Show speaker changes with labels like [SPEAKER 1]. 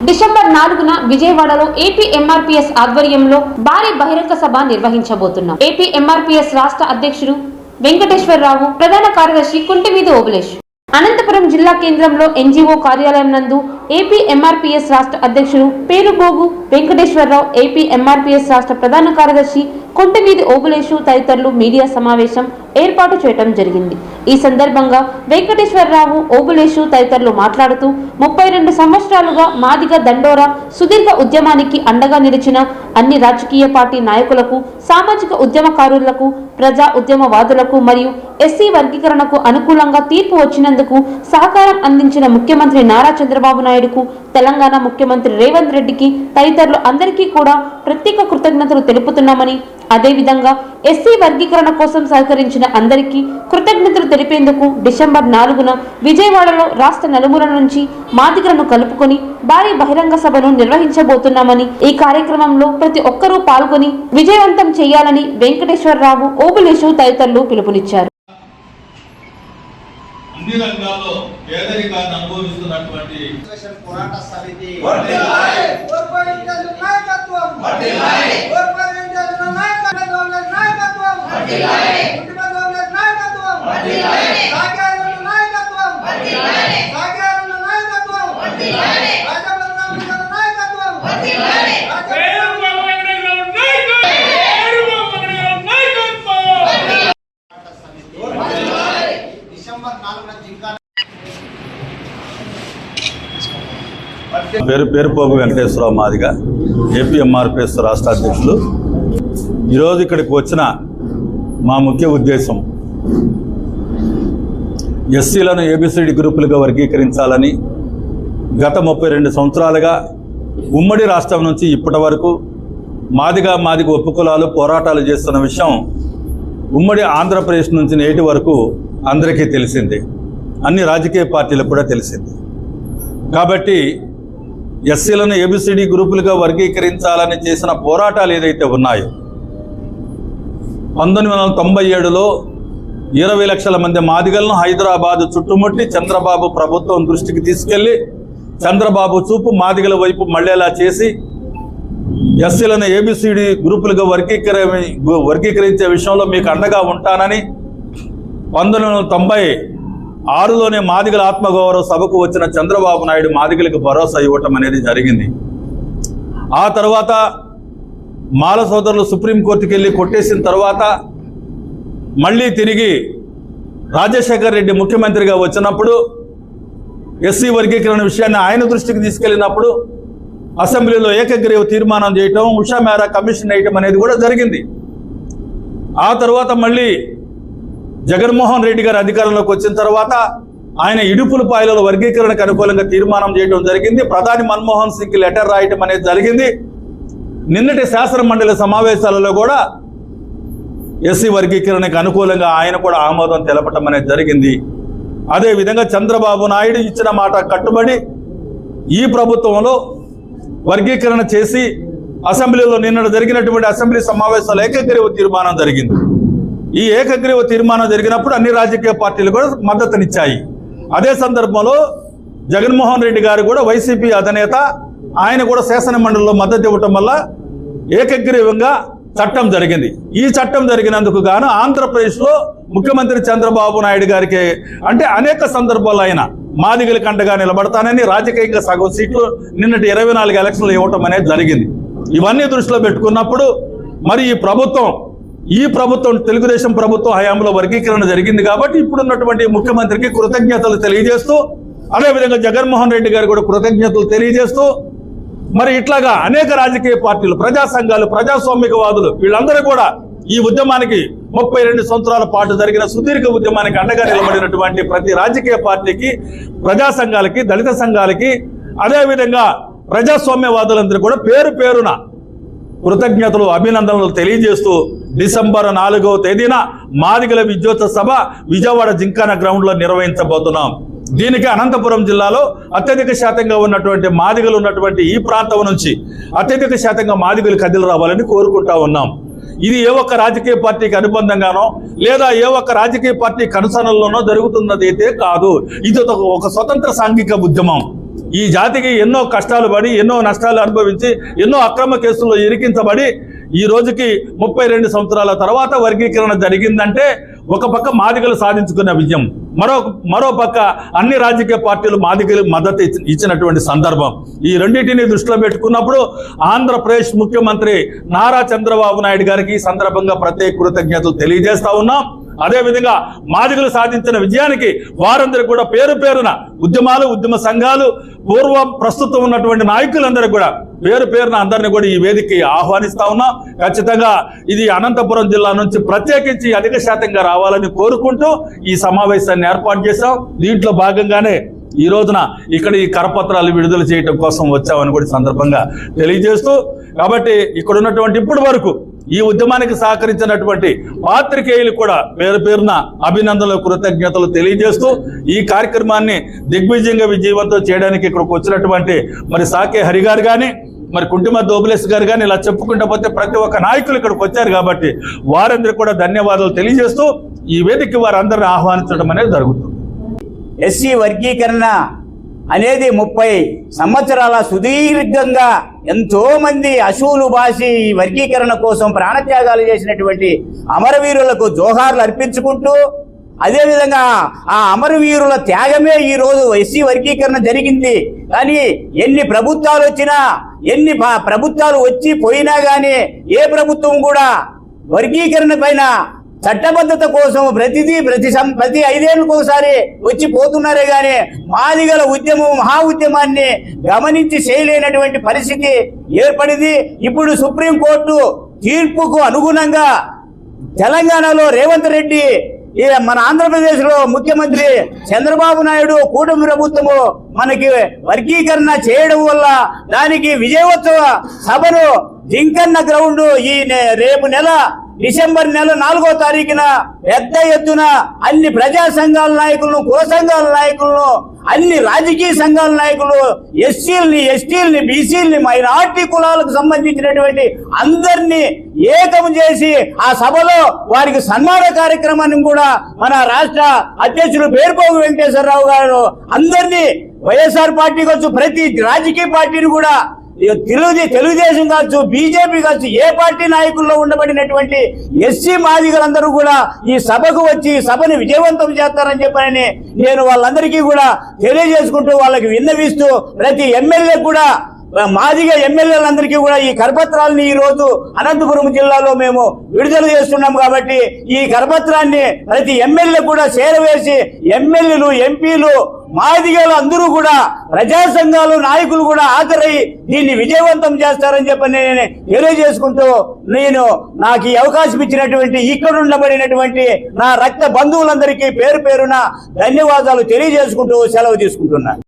[SPEAKER 1] December నాలుగున విజయవాడలో AP MRPS ఆధ్వర్యంలో భారీ బహిరంగ సభ నిర్వహించబోతున్నాం. ఏపీ ఎంఆర్పీఎస్ రాష్ట్ర అధ్యక్షుడు వెంకటేశ్వరరావు ప్రధాన కార్యదర్శి కుంటివీధి ఓబులేష్. అనంతపురం జిల్లా కేంద్రంలో ఎన్జీఓ కార్యాలయం నందు ఏపీ ఎంఆర్పీఎస్ రాష్ట్ర అధ్యక్షుడు పేరుగోగు వెంకటేశ్వరరావు ఏపీ ఎంఆర్పీఎస్ రాష్ట్ర ప్రధాన కార్యదర్శి కొంటమీది ఓగులేషు తదితరులు మీడియా సమావేశం ఏర్పాటు చేయడం జరిగింది. ఈ సందర్భంగా వెంకటేశ్వరరావు ఓగులేషు తదితరులు మాట్లాడుతూ ముప్పై రెండు సంవత్సరాలుగా మాదిగ దండోరా సుదీర్ఘ ఉద్యమానికి అండగా నిలిచిన అన్ని రాజకీయ పార్టీ నాయకులకు సామాజిక ఉద్యమకారులకు ప్రజా ఉద్యమవాదులకు మరియు ఎస్సీ వర్గీకరణకు అనుకూలంగా తీర్పు వచ్చినందుకు సహకారం అందించిన ముఖ్యమంత్రి నారా చంద్రబాబు నాయుడుకు తెలంగాణ ముఖ్యమంత్రి రేవంత్ రెడ్డికి తదితరులు అందరికీ కూడా ప్రత్యేక కృతజ్ఞతలు తెలుపుతున్నామని అదేవిధంగా ఎస్సీ వర్గీకరణ కోసం సహకరించిన అందరికీ కృతజ్ఞతలు తెలిపేందుకు డిసెంబర్ నాలుగున విజయవాడలో రాష్ట్ర నలుమూల నుంచి మాదిగలను కలుపుకొని భారీ బహిరంగ సభను నిర్వహించబోతున్నామని ఈ కార్యక్రమంలో ప్రతి ఒక్కరూ పాల్గొని విజయవంతం చేయాలని వెంకటేశ్వరరావు ఓబులేశు తదితరులు పిలుపునిచ్చారు.
[SPEAKER 2] అన్ని రంగాల్లో పేదరికాన్ని అనుభవిస్తున్నటువంటి
[SPEAKER 3] పోరాట సమితి
[SPEAKER 4] పేరు పేరుపోగు వెంకటేశ్వరరావు మాదిగ ఏపీఎంఆర్పిఎస్ రాష్ట్ర అధ్యక్షులు. ఈరోజు ఇక్కడికి వచ్చిన మా ముఖ్య ఉద్దేశం ఎస్సీలను ఏబిసిడి గ్రూపులుగా వర్గీకరించాలని గత ముప్పై రెండు సంవత్సరాలుగా ఉమ్మడి రాష్ట్రం నుంచి ఇప్పటి వరకు మాదిగా మాదిగ ఒప్పుకులాలు పోరాటాలు చేస్తున్న విషయం ఉమ్మడి ఆంధ్రప్రదేశ్ నుంచి నేటి వరకు అందరికీ తెలిసిందే. అన్ని రాజకీయ పార్టీలకు కూడా తెలిసింది. కాబట్టి ఎస్సీలను ఏబిసిడి గ్రూపులుగా వర్గీకరించాలని చేసిన పోరాటాలు ఏదైతే ఉన్నాయో పంతొమ్మిది వందల తొంభై ఏడులో ఇరవై లక్షల మంది మాదిగలను హైదరాబాదు చుట్టుముట్టి చంద్రబాబు ప్రభుత్వం దృష్టికి తీసుకెళ్ళి చంద్రబాబు చూపు మాదిగల వైపు మళ్ళేలా చేసి ఎస్సీలను ఏబిసిడి గ్రూపులుగా వర్గీకర వర్గీకరించే విషయంలో మీకు అండగా ఉంటానని పంతొమ్మిది వందల తొంభై ఆరులోనే మాదిగల ఆత్మగౌరవ సభకు వచ్చిన చంద్రబాబు నాయుడు మాదిగలకు భరోసా ఇవ్వటం అనేది జరిగింది. ఆ తర్వాత మాల సోదరులు సుప్రీంకోర్టుకి వెళ్ళి కొట్టేసిన తర్వాత మళ్ళీ తిరిగి రాజశేఖర్ రెడ్డి ముఖ్యమంత్రిగా వచ్చినప్పుడు ఎస్సీ వర్గీకరణ విషయాన్ని ఆయన దృష్టికి తీసుకెళ్ళినప్పుడు అసెంబ్లీలో ఏకగ్రీవ తీర్మానం చేయటం ఉషా మేరా కమిషన్ వేయటం అనేది కూడా జరిగింది. ఆ తర్వాత మళ్ళీ జగన్మోహన్ రెడ్డి గారు అధికారంలోకి వచ్చిన తర్వాత ఆయన ఇడుపుల పాయలలో వర్గీకరణకు అనుకూలంగా తీర్మానం చేయడం జరిగింది. ప్రధాని మన్మోహన్ సింగ్ లెటర్ రాయటం అనేది జరిగింది. నిన్నటి శాసన మండలి సమావేశాలలో కూడా ఎస్సీ వర్గీకరణకు అనుకూలంగా ఆయన కూడా ఆమోదం తెలపటం అనేది జరిగింది. అదేవిధంగా చంద్రబాబు నాయుడు ఇచ్చిన మాట కట్టుబడి ఈ ప్రభుత్వంలో వర్గీకరణ చేసి అసెంబ్లీలో నిన్న జరిగినటువంటి అసెంబ్లీ సమావేశాలు ఏకగ్రీవ తీర్మానం జరిగింది. ఈ ఏకగ్రీవ తీర్మానం జరిగినప్పుడు అన్ని రాజకీయ పార్టీలు కూడా మద్దతునిచ్చాయి. అదే సందర్భంలో జగన్మోహన్ రెడ్డి గారు కూడా వైసీపీ అధినేత ఆయన కూడా శాసన మండలిలో మద్దతు ఇవ్వటం వల్ల ఏకగ్రీవంగా చట్టం జరిగింది. ఈ చట్టం జరిగినందుకు గాను ఆంధ్రప్రదేశ్లో ముఖ్యమంత్రి చంద్రబాబు నాయుడు గారికి అంటే అనేక సందర్భాల్లో ఆయన మాదిగల కండగా నిలబడతానని రాజకీయంగా సగం సీట్లు నిన్నటి ఇరవై నాలుగు ఎలక్షన్లు ఇవ్వటం అనేది జరిగింది. ఇవన్నీ దృష్టిలో పెట్టుకున్నప్పుడు మరి ఈ ప్రభుత్వం ఈ ప్రభుత్వం తెలుగుదేశం ప్రభుత్వం హయాంలో వర్గీకరణ జరిగింది కాబట్టి ఇప్పుడున్నటువంటి ముఖ్యమంత్రికి కృతజ్ఞతలు తెలియజేస్తూ అదేవిధంగా జగన్మోహన్ రెడ్డి గారు కూడా కృతజ్ఞతలు తెలియజేస్తూ మరి ఇట్లాగా అనేక రాజకీయ పార్టీలు ప్రజా సంఘాలు ప్రజాస్వామికవాదులు వీళ్ళందరూ కూడా ఈ ఉద్యమానికి ముప్పై రెండు సంవత్సరాల పాటు జరిగిన సుదీర్ఘ ఉద్యమానికి అండగా నిలబడినటువంటి ప్రతి రాజకీయ పార్టీకి ప్రజా సంఘాలకి దళిత సంఘాలకి అదేవిధంగా ప్రజాస్వామ్యవాదులందరూ కూడా పేరు పేరున కృతజ్ఞతలు అభినందనలు తెలియజేస్తూ డిసెంబర్ నాలుగవ తేదీన మాదిగల విద్యోత్సవ సభ విజయవాడ జింకాన గ్రౌండ్లో నిర్వహించబోతున్నాం. దీనికి అనంతపురం జిల్లాలో అత్యధిక శాతంగా ఉన్నటువంటి మాదిగలు ఉన్నటువంటి ఈ ప్రాంతం నుంచి అత్యధిక శాతంగా మాదిగలు కదిలి రావాలని కోరుకుంటా ఉన్నాం. ఇది ఏ ఒక్క రాజకీయ పార్టీకి అనుబంధంగానో లేదా ఏ ఒక్క రాజకీయ పార్టీ కనుసనల్లోనో జరుగుతున్నది అయితే కాదు. ఇది ఒక- ఒక స్వతంత్ర సాంఘిక ఉద్యమం. ఈ జాతికి ఎన్నో కష్టాలు పడి ఎన్నో నష్టాలు అనుభవించి ఎన్నో అక్రమ కేసుల్లో ఇరికించబడి ఈ రోజుకి ముప్పై రెండు సంవత్సరాల తర్వాత వర్గీకరణ జరిగిందంటే ఒక పక్క మాదిగలు సాధించుకున్న విజయం. మరో మరో పక్క అన్ని రాజకీయ పార్టీలు మాదిగలు మద్దతు ఇచ్చినటువంటి సందర్భం. ఈ రెండింటిని దృష్టిలో పెట్టుకున్నప్పుడు ఆంధ్రప్రదేశ్ ముఖ్యమంత్రి నారా చంద్రబాబు నాయుడు గారికి ఈ సందర్భంగా ప్రత్యేక కృతజ్ఞతలు తెలియజేస్తా ఉన్నాం. అదేవిధంగా మాదిగలు సాధించిన విజయానికి వారందరికి కూడా పేరు పేరున ఉద్యమాలు ఉద్యమ సంఘాలు పూర్వం ప్రస్తుతం ఉన్నటువంటి నాయకులందరూ కూడా పేరు పేరున అందరిని కూడా ఈ వేదికకి ఆహ్వానిస్తా ఉన్నాం. ఖచ్చితంగా ఇది అనంతపురం జిల్లా నుంచి ప్రత్యేకించి అధిక శాతంగా రావాలని కోరుకుంటూ ఈ సమావేశాన్ని ఏర్పాటు చేశాం. దీంట్లో భాగంగానే ఈ రోజున ఇక్కడ ఈ కరపత్రాలు విడుదల చేయడం కోసం వచ్చామని కూడా సందర్భంగా తెలియజేస్తూ కాబట్టి ఇక్కడ ఉన్నటువంటి ఇప్పటి వరకు ఈ ఉద్యమానికి సహకరించినటువంటి పాత్రికేయులు కూడా పేరు పేరున అభినందనలు కృతజ్ఞతలు తెలియజేస్తూ ఈ కార్యక్రమాన్ని దిగ్విజయంగా విజయవంతం చేయడానికి ఇక్కడికి వచ్చినటువంటి మరి సాకే హరి గారు కానీ మరి కుంటుమ దోబులేస్ గారు కానీ ఇలా చెప్పుకుంటూ పోతే ప్రతి ఒక్క నాయకులు ఇక్కడికి వచ్చారు కాబట్టి వారందరికీ కూడా ధన్యవాదాలు తెలియజేస్తూ ఈ వేదిక వారందరిని ఆహ్వానించడం అనేది జరుగుతుంది.
[SPEAKER 5] ఎస్సీ వర్గీకరణ అనేది ముప్పై సంవత్సరాల సుదీర్ఘంగా ఎంతో మంది అశువులు బాసి ఈ వర్గీకరణ కోసం ప్రాణత్యాగాలు చేసినటువంటి అమరవీరులకు జోహార్లు అర్పించుకుంటూ అదేవిధంగా ఆ అమరవీరుల త్యాగమే ఈరోజు ఎస్సీ వర్గీకరణ జరిగింది. కానీ ఎన్ని ప్రభుత్వాలు వచ్చినా ఎన్ని ప్రభుత్వాలు వచ్చి పోయినా కానీ ఏ ప్రభుత్వం కూడా వర్గీకరణ పైన చట్టబద్ధత కోసం ప్రతిదీ ప్రతి సం- ప్రతి ఐదేళ్ళకు ఒకసారి వచ్చి పోతున్నారే గాని మాదిగల ఉద్యమం మహా ఉద్యమాన్ని గమనించి చేయలేనటువంటి పరిస్థితి ఏర్పడింది. ఇప్పుడు సుప్రీంకోర్టు తీర్పుకు అనుగుణంగా తెలంగాణలో రేవంత్ రెడ్డి ఈ మన ఆంధ్రప్రదేశ్లో ముఖ్యమంత్రి చంద్రబాబు నాయుడు కూటమి ప్రభుత్వము మనకి వర్గీకరణ చేయడం వల్ల దానికి విజయోత్సవ సభను జింకన్న గ్రౌండ్ ఈ నె- రేపు నెల డిసెంబర్ నెల నాలుగో తారీఖున పెద్ద ఎత్తున అన్ని ప్రజా సంఘాల నాయకులను కుల సంఘాల నాయకులను అన్ని రాజకీయ సంఘాల నాయకులు ఎస్సీలని ఎస్టీలని బీసీలని మైనార్టీ కులాలకు సంబంధించినటువంటి అందరినీ ఏకం చేసి ఆ సభలో వారికి సన్మాన కార్యక్రమాన్ని కూడా మన రాష్ట్ర అధ్యక్షులు పేరుపోగు వెంకటేశ్వరరావు గారు అందరినీ వైఎస్ఆర్ పార్టీ వచ్చు ప్రతి రాజకీయ పార్టీని కూడా తెలుగు తెలుగుదేశం కావచ్చు బీజేపీ కావచ్చు ఏ పార్టీ నాయకుల్లో ఉండబడినటువంటి ఎస్సీ మాదిగలందరూ కూడా ఈ సభకు వచ్చి సభని విజయవంతం చేస్తారని చెప్పని నేను వాళ్ళందరికీ కూడా తెలియజేసుకుంటూ వాళ్ళకి విన్నవిస్తూ ప్రతి ఎమ్మెల్యే కూడా మాదిగ ఎమ్మెల్యేలందరికీ కూడా ఈ కరపత్రాలని ఈ రోజు అనంతపురం జిల్లాలో మేము విడుదల చేస్తున్నాం కాబట్టి ఈ కరపత్రాన్ని ప్రతి ఎమ్మెల్యే కూడా చేరవేసి ఎమ్మెల్యేలు ఎంపీలు మాదిగలు అందరూ కూడా ప్రజా సంఘాలు నాయకులు కూడా హాజరై దీన్ని విజయవంతం చేస్తారని చెప్పి నేను తెలియజేసుకుంటూ నేను నాకు ఈ అవకాశం ఇచ్చినటువంటి ఇక్కడ ఉండబడినటువంటి నా రక్త బంధువులందరికీ పేరు పేరున ధన్యవాదాలు తెలియజేసుకుంటూ సెలవు తీసుకుంటున్నాను.